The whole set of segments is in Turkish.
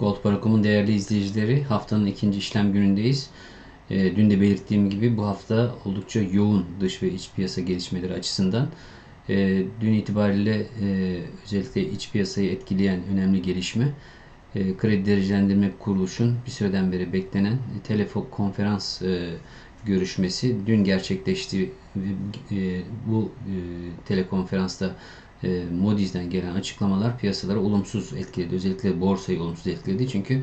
Gold.com'un değerli izleyicileri haftanın ikinci işlem günündeyiz. E, dün de belirttiğim gibi bu hafta oldukça yoğun dış ve iç piyasa gelişmeleri açısından. E, dün itibariyle e, özellikle iç piyasayı etkileyen önemli gelişme e, kredi derecelendirme kuruluşun bir süreden beri beklenen telefon konferans e, görüşmesi dün gerçekleşti. E, bu e, telekonferansta e, Moody's'den gelen açıklamalar piyasaları olumsuz etkiledi. Özellikle borsayı olumsuz etkiledi. Çünkü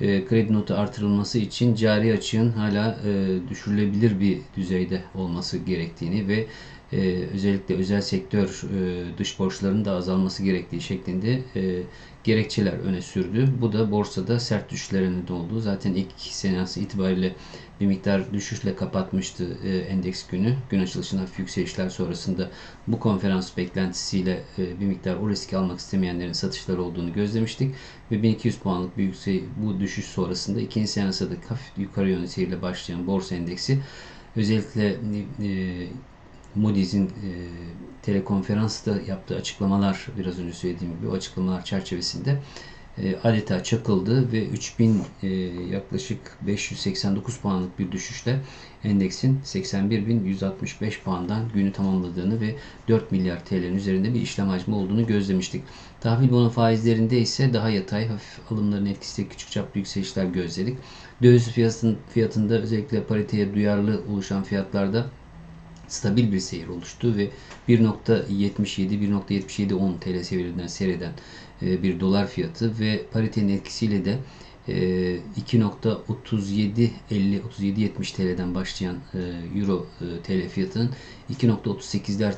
e, kredi notu artırılması için cari açığın hala e, düşürülebilir bir düzeyde olması gerektiğini ve e, özellikle özel sektör e, dış borçlarının da azalması gerektiği şeklinde e, gerekçeler öne sürdü. Bu da borsada sert düşüşlere neden oldu. Zaten ilk seansı itibariyle bir miktar düşüşle kapatmıştı e, endeks günü. Gün açılışında hafif yükselişler sonrasında bu konferans beklentisiyle e, bir miktar o riski almak istemeyenlerin satışları olduğunu gözlemiştik. Ve 1200 puanlık bir yüksek, bu düşüş sonrasında ikinci seansa da hafif yukarı yönlü seyirle başlayan borsa endeksi özellikle e, Moody's'in e, telekonferansta yaptığı açıklamalar biraz önce söylediğim gibi o açıklamalar çerçevesinde e, adeta çakıldı ve 3000 e, yaklaşık 589 puanlık bir düşüşle endeksin 81.165 puandan günü tamamladığını ve 4 milyar TL'nin üzerinde bir işlem hacmi olduğunu gözlemiştik. Tahvil bono faizlerinde ise daha yatay hafif alımların etkisiyle küçük çaplı yükselişler gözledik. Döviz fiyatın, fiyatında özellikle pariteye duyarlı oluşan fiyatlarda stabil bir seyir oluştu ve 1.77-1.77-10 TL seviyelerinden seyreden e, bir dolar fiyatı ve paritenin etkisiyle de 2.37 50 37 70 TL'den başlayan e, Euro e, TL fiyatının 2.38'ler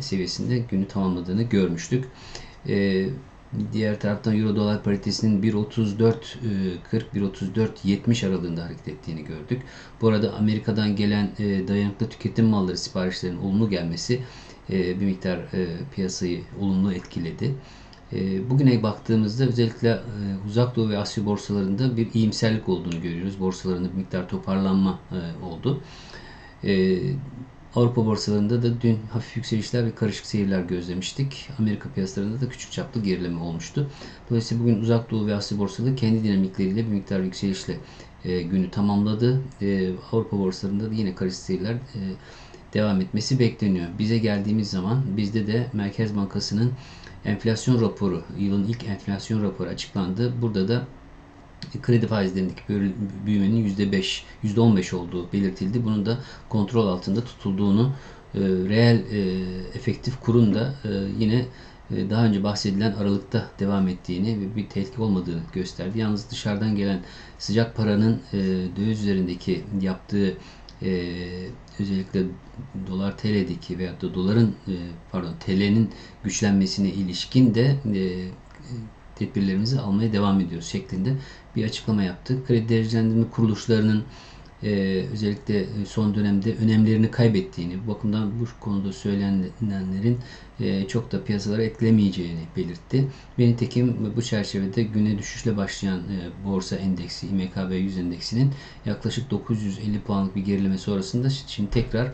seviyesinde günü tamamladığını görmüştük. Diğer taraftan Euro dolar paritesinin 1.34 40 1.34 70 aralığında hareket ettiğini gördük. Bu arada Amerika'dan gelen dayanıklı tüketim malları siparişlerinin olumlu gelmesi bir miktar piyasayı olumlu etkiledi. E, bugüne baktığımızda özellikle e, Uzak Doğu ve Asya borsalarında bir iyimserlik olduğunu görüyoruz. Borsalarında bir miktar toparlanma e, oldu. Avrupa borsalarında da dün hafif yükselişler ve karışık seyirler gözlemiştik. Amerika piyasalarında da küçük çaplı gerileme olmuştu. Dolayısıyla bugün Uzak Doğu ve Asya borsaları kendi dinamikleriyle bir miktar yükselişle günü tamamladı. Avrupa borsalarında da yine karışık seyirler devam etmesi bekleniyor. Bize geldiğimiz zaman bizde de Merkez Bankası'nın enflasyon raporu, yılın ilk enflasyon raporu açıklandı. Burada da kredi faizlerindeki büyümenin %5, %15 olduğu belirtildi. Bunun da kontrol altında tutulduğunu e, reel e, efektif kurun da e, yine e, daha önce bahsedilen aralıkta devam ettiğini ve bir tehlike olmadığını gösterdi. Yalnız dışarıdan gelen sıcak paranın e, döviz üzerindeki yaptığı e, özellikle dolar TL'deki veya da doların e, pardon TL'nin güçlenmesine ilişkin de e, tedbirlerimizi almaya devam ediyoruz şeklinde bir açıklama yaptı. Kredi derecelendirme kuruluşlarının e, özellikle e, son dönemde önemlerini kaybettiğini, bu bakımdan bu konuda söylenenlerin e, çok da piyasalara etkilemeyeceğini belirtti. Ve nitekim bu çerçevede güne düşüşle başlayan borsa endeksi, İMKB 100 endeksinin yaklaşık 950 puanlık bir gerileme sonrasında şimdi tekrar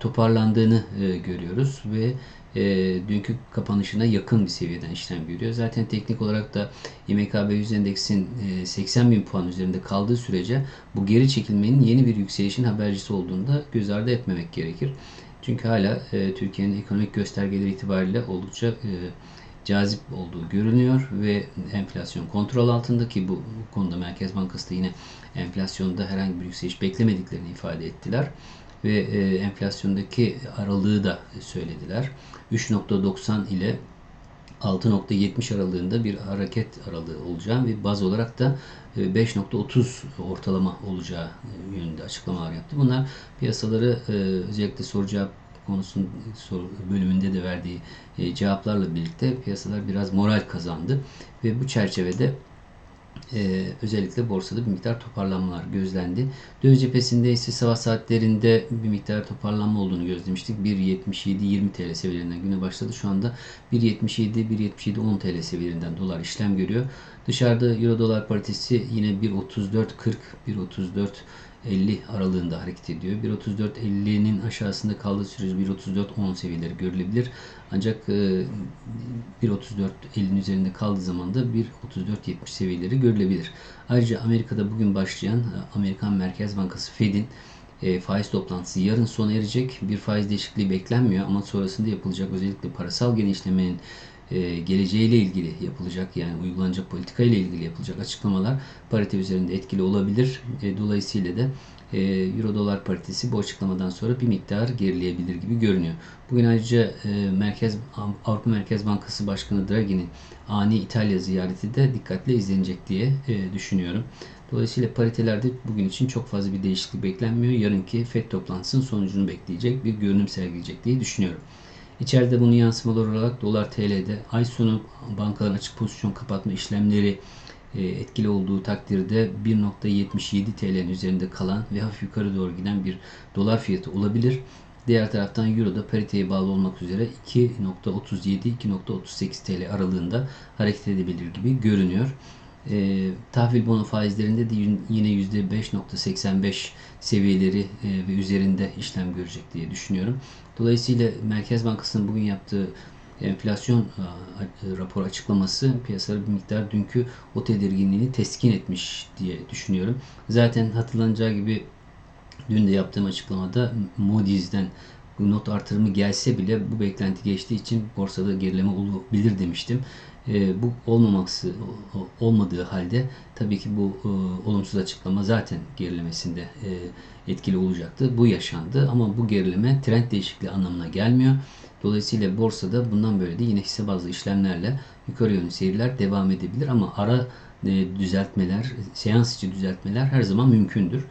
toparlandığını e, görüyoruz ve e, dünkü kapanışına yakın bir seviyeden işlem görüyor. Zaten teknik olarak da İMKB 100 endeksin e, 80 bin puan üzerinde kaldığı sürece bu geri çekilmenin yeni bir yükselişin habercisi olduğunu da göz ardı etmemek gerekir. Çünkü hala e, Türkiye'nin ekonomik göstergeleri itibariyle oldukça e, cazip olduğu görünüyor ve enflasyon kontrol altında ki bu, konuda Merkez Bankası da yine enflasyonda herhangi bir yükseliş beklemediklerini ifade ettiler ve e, enflasyondaki aralığı da söylediler. 3.90 ile 6.70 aralığında bir hareket aralığı olacağı ve baz olarak da 5.30 e, ortalama olacağı yönünde açıklamalar yaptı. Bunlar piyasaları e, özellikle soru cevap konusunun bölümünde de verdiği e, cevaplarla birlikte piyasalar biraz moral kazandı ve bu çerçevede ee, özellikle borsada bir miktar toparlanmalar gözlendi. Döviz cephesinde ise sabah saatlerinde bir miktar toparlanma olduğunu gözlemiştik. 1.77-20 TL seviyelerinden güne başladı. Şu anda 1.77-1.77-10 TL seviyelerinden dolar işlem görüyor. Dışarıda Euro dolar paritesi yine 1.34-40, 1.34 50 aralığında hareket ediyor. 1.34.50'nin aşağısında kaldığı sürece 1.34.10 seviyeleri görülebilir. Ancak 1.34.50'nin üzerinde kaldığı zaman da 1.34.70 seviyeleri görülebilir. Ayrıca Amerika'da bugün başlayan Amerikan Merkez Bankası Fed'in faiz toplantısı yarın sona erecek. Bir faiz değişikliği beklenmiyor ama sonrasında yapılacak özellikle parasal genişlemenin e, geleceğiyle ilgili yapılacak yani uygulanacak politika ile ilgili yapılacak açıklamalar parite üzerinde etkili olabilir. E, dolayısıyla da e, Euro dolar paritesi bu açıklamadan sonra bir miktar gerileyebilir gibi görünüyor. Bugün ayrıca Merkez Avrupa Merkez Bankası Başkanı Draghi'nin ani İtalya ziyareti de dikkatle izlenecek diye düşünüyorum. Dolayısıyla paritelerde bugün için çok fazla bir değişiklik beklenmiyor. Yarınki FED toplantısının sonucunu bekleyecek bir görünüm sergileyecek diye düşünüyorum. İçeride bunun yansımaları olarak dolar TL'de ay sonu bankaların açık pozisyon kapatma işlemleri e, etkili olduğu takdirde 1.77 TL'nin üzerinde kalan ve hafif yukarı doğru giden bir dolar fiyatı olabilir. Diğer taraftan Euro da pariteye bağlı olmak üzere 2.37-2.38 TL aralığında hareket edebilir gibi görünüyor. E, tahvil bono faizlerinde de yine %5.85 seviyeleri e, ve üzerinde işlem görecek diye düşünüyorum. Dolayısıyla Merkez Bankası'nın bugün yaptığı enflasyon rapor açıklaması piyasaları bir miktar dünkü o tedirginliğini teskin etmiş diye düşünüyorum. Zaten hatırlanacağı gibi dün de yaptığım açıklamada Moody's'den not artırımı gelse bile bu beklenti geçtiği için borsada gerileme olabilir demiştim. E, bu olmaması olmadığı halde tabii ki bu e, olumsuz açıklama zaten gerilemesinde e, etkili olacaktı. Bu yaşandı ama bu gerileme trend değişikliği anlamına gelmiyor. Dolayısıyla borsada bundan böyle de yine hisse bazlı işlemlerle yukarı yönlü seyirler devam edebilir ama ara e, düzeltmeler, seans içi düzeltmeler her zaman mümkündür.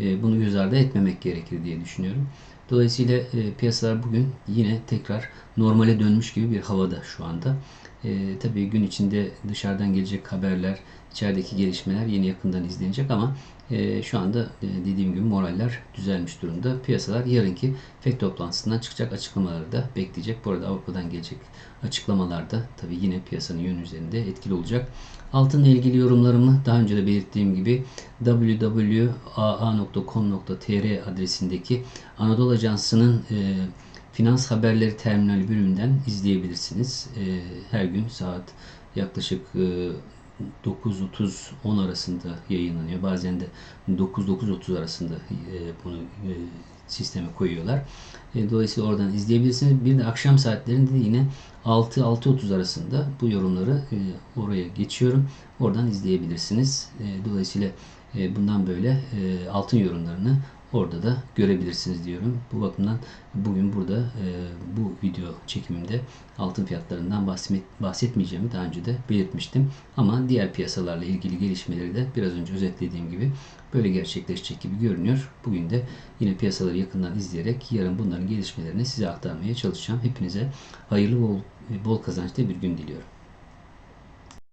E, bunu göz ardı etmemek gerekir diye düşünüyorum. Dolayısıyla e, piyasalar bugün yine tekrar normale dönmüş gibi bir havada şu anda. E, tabii gün içinde dışarıdan gelecek haberler, içerideki gelişmeler yeni yakından izlenecek ama e, şu anda e, dediğim gibi moraller düzelmiş durumda. Piyasalar yarınki FED toplantısından çıkacak açıklamaları da bekleyecek. Bu arada Avrupa'dan gelecek açıklamalar da tabii yine piyasanın yönü üzerinde etkili olacak. Altınla ilgili yorumlarımı daha önce de belirttiğim gibi www.aa.com.tr adresindeki Anadolu Ajansı'nın e, finans haberleri terminali bölümünden izleyebilirsiniz. E, her gün saat yaklaşık 9.30-10 arasında yayınlanıyor. Bazen de 9-9.30 arasında e, bunu e, sisteme koyuyorlar. E, dolayısıyla oradan izleyebilirsiniz. Bir de akşam saatlerinde de yine 6-6.30 arasında bu yorumları oraya geçiyorum. Oradan izleyebilirsiniz. Dolayısıyla bundan böyle altın yorumlarını orada da görebilirsiniz diyorum. Bu bakımdan bugün burada e, bu video çekimimde altın fiyatlarından bahset, bahsetmeyeceğimi daha önce de belirtmiştim. Ama diğer piyasalarla ilgili gelişmeleri de biraz önce özetlediğim gibi böyle gerçekleşecek gibi görünüyor. Bugün de yine piyasaları yakından izleyerek yarın bunların gelişmelerini size aktarmaya çalışacağım. Hepinize hayırlı bol, bol kazançlı bir gün diliyorum.